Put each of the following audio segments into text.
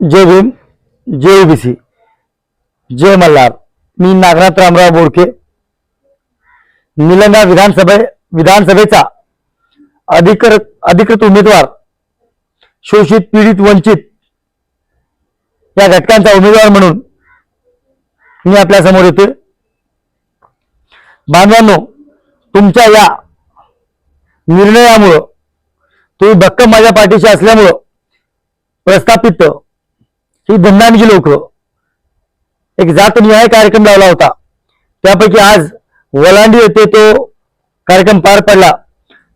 जय भीम जय ओबीसी जय मल्हार. मी नागनाथ रामराव बोडके. निलंगा विधानसभे विधानसभेचा अधिकृत अधिकृत उमेदवार शोषित पीडित वंचित या घटकांचा उमेदवार म्हणून मी आपल्यासमोर येतोय. बांधवांनो तुमच्या या निर्णयामुळं तुम्ही भक्कम माझ्या पाठीशी असल्यामुळं प्रस्थापित ही धंदांची लोक. एक जातनिहाय कार्यक्रम लावला होता. त्यापैकी आज वलांडी येथे तो कार्यक्रम पार पडला.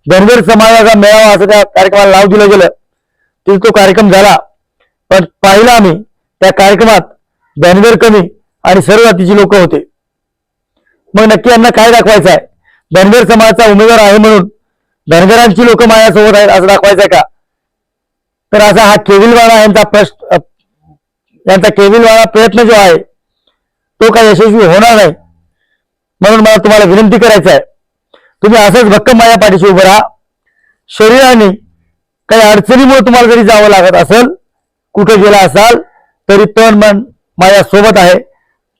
धनगर समाजाचा मेळावा असं त्या कार्यक्रमाला नाव दिलं गेलं. तिथे तो कार्यक्रम झाला. पण पाहिला आम्ही त्या कार्यक्रमात धनगर कमी आणि सर्व जातीची लोक होते. मग नक्की यांना काय दाखवायचं आहे धनगर समाजाचा उमेदवार आहे म्हणून धनगरांची लोक माझ्यासोबत आहेत असं दाखवायचं आहे का? तर असा हा केविलवाडा यांचा प्रश्न यांचा केविलवाणा प्रयत्न जो आहे तो काही यशस्वी होणार नाही. म्हणून मला तुम्हाला विनंती करायचं आहे. तुम्ही असंच भक्कम माझ्या पाठीशी उभं राहा. शरीराने काही अडचणीमुळे तुम्हाला जरी जावं लागत असेल कुठं गेला असाल तरी तण मन माझ्या सोबत आहे.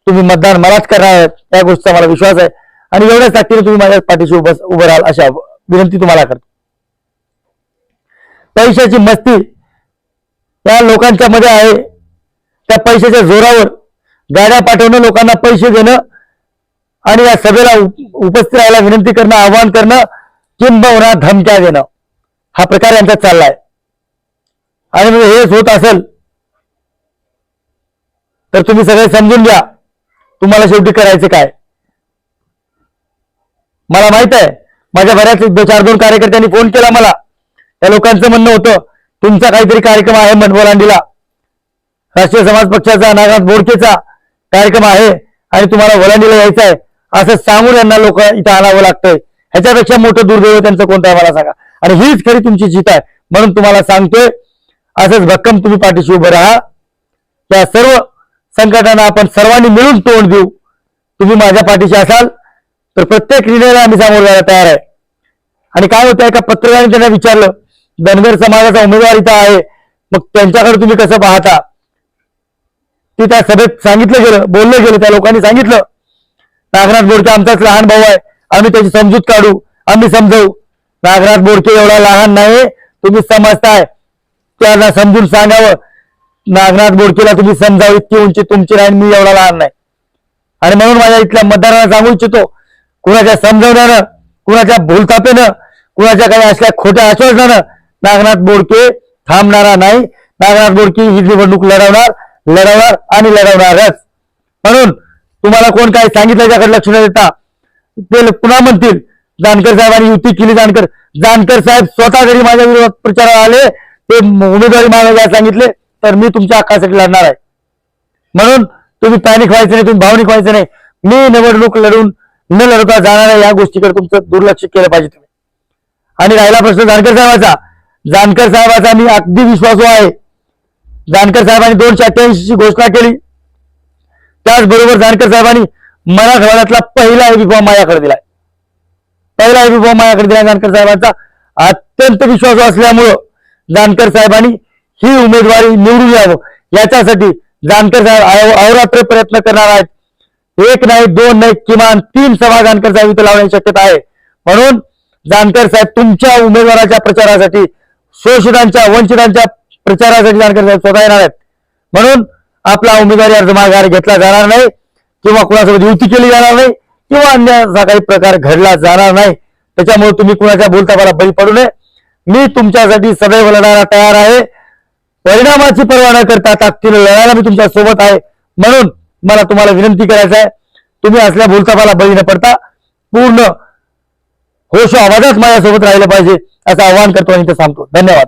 तुम्ही मतदान मलाच करणार आहात या गोष्टीचा मला विश्वास आहे. आणि एवढ्याच ताकदीने तुम्ही माझ्या पाठीशी उभं उभं राहाल अशा विनंती तुम्हाला करतो. पैशाची मस्ती या लोकांच्या मध्ये आहे. त्या पैशाच्या जोरावर गाड्या पाठवणं लोकांना पैसे देणं आणि या सभेला उपस्थित राहायला विनंती करणं आवाहन करणं किंबहुना धमक्या देणं. हा प्रकार यांचा चाललाय. आणि म्हणजे हेच होत असेल तर तुम्ही सगळे समजून घ्या तुम्हाला शेवटी करायचं काय. मला माहीत आहे माझ्या बऱ्याच चार दोन कार्यकर्त्यांनी फोन केला मला. त्या लोकांचं म्हणणं होतं तुमचा काहीतरी कार्यक्रम आहे मनवलांडीला. राष्ट्रीय समाज पक्षाचा नागनाथ बोडकेचा कार्यक्रम आहे आणि तुम्हाला वलांडीला यायचं आहे. असं सांगून यांना लोक इथं आणावं लागतंय. ह्याच्यापेक्षा मोठं दुर्दैव त्यांचं कोणतं आहे मला सांगा. आणि हीच खरी तुमची जीत आहे म्हणून तुम्हाला सांगतोय. असंच भक्कम तुम्ही पाठीशी उभं राहा. या सर्व संकटांना आपण सर्वांनी मिळून तोंड देऊ. तुम्ही माझ्या पाठीशी असाल तर प्रत्येक निर्णयाला आम्ही सामोरं जायला तयार आहे. आणि काय होतं एका पत्रकाराने त्यांना विचारलं धनगर समाजाचा उमेदवार इथं आहे. मग त्यांच्याकडे तुम्ही कसं पाहता? ते त्या सभेत सांगितलं गेलं बोललं गेलं त्या लोकांनी सांगितलं. नागनाथ बोडके आमचाच लहान भाऊ आहे आम्ही त्याची समजूत काढू आम्ही समजवू. नागनाथ बोडके एवढा लहान नाही तुम्ही समजताय. त्यांना समजून सांगावं. नागनाथ बोडकेला तुम्ही समजावं इतकी उंची तुमची नाही मी एवढा लहान नाही. आणि म्हणून माझ्या इथल्या मतदारांना सांगू इच्छितो कुणाच्या समजवण्यानं कुणाच्या भूलतापेनं कुणाच्या काही असल्या खोट्या आश्वासनानं नागनाथ बोडके थांबणारा नाही. नागनाथ बोडके ही निवडणूक लढवणार. लढवणार आणि लढवणारच. म्हणून तुम्हाला कोण काय सांगितलं त्याकडे लक्ष न देता ते पुन्हा म्हणतील जानकर साहेबांनी युती केली जानकर. जानकर साहेब स्वतः जरी माझ्या विरोधात प्रचाराला आले ते उमेदवारी मागायला सांगितले तर मी तुमच्या हक्कासाठी लढणार आहे. म्हणून तुम्ही पॅनिक व्हायचं नाही तुम्ही भावनिक व्हायचं नाही. मी निवडणूक लढून न लढवता जाणार आहे या गोष्टीकडे तुमचं दुर्लक्ष केलं पाहिजे तुम्ही. आणि राहिला प्रश्न जानकर साहेबाचा. जानकर साहेबाचा मी अगदी विश्वासू आहे. जानकर साहेबांनी दोनशे अठ्ठ्याऐंशी ची घोषणा केली. त्याचबरोबर जानकर साहेबांनी मराठवाड्यातला पहिला एबी फॉर्म माझ्याकडे दिलाय. पहिला एबी फॉर्म माझ्याकडे दिला जानकर साहेबांचा. अत्यंत विश्वास असल्यामुळं जानकर साहेबांनी ही उमेदवारी निवडून यावं. याच्यासाठी जानकर साहेब अहो- अहोरात्र प्रयत्न करणार आहेत. एक नाही दोन नाही किमान तीन सभा जानकर साहेब इथं लावण्याची शक्यता आहे. म्हणून जानकर साहेब तुमच्या उमेदवाराच्या प्रचारासाठी शोषितांच्या वंचितांच्या प्रचारासाठी जाणकारी स्वतः येणार आहेत. म्हणून आपला उमेदवारी अर्ज माघार घेतला जाणार नाही किंवा कुणासोबत युती केली जाणार नाही किंवा अन्य असा काही प्रकार घडला जाणार नाही. त्याच्यामुळे तुम्ही कुणाच्या बोलताबाला बळी पडू नये. मी तुमच्यासाठी सदैव लढायला तयार आहे. परिणामाची पर्वा न करता ताकदीने लढायला मी तुमच्यासोबत आहे. म्हणून मला तुम्हाला विनंती करायचं आहे. तुम्ही असल्या बोलताबाला बळी न पडता पूर्ण होशो आवाजात माझ्यासोबत राहिलं पाहिजे असं आवाहन करतो आणि इथं सांगतो धन्यवाद.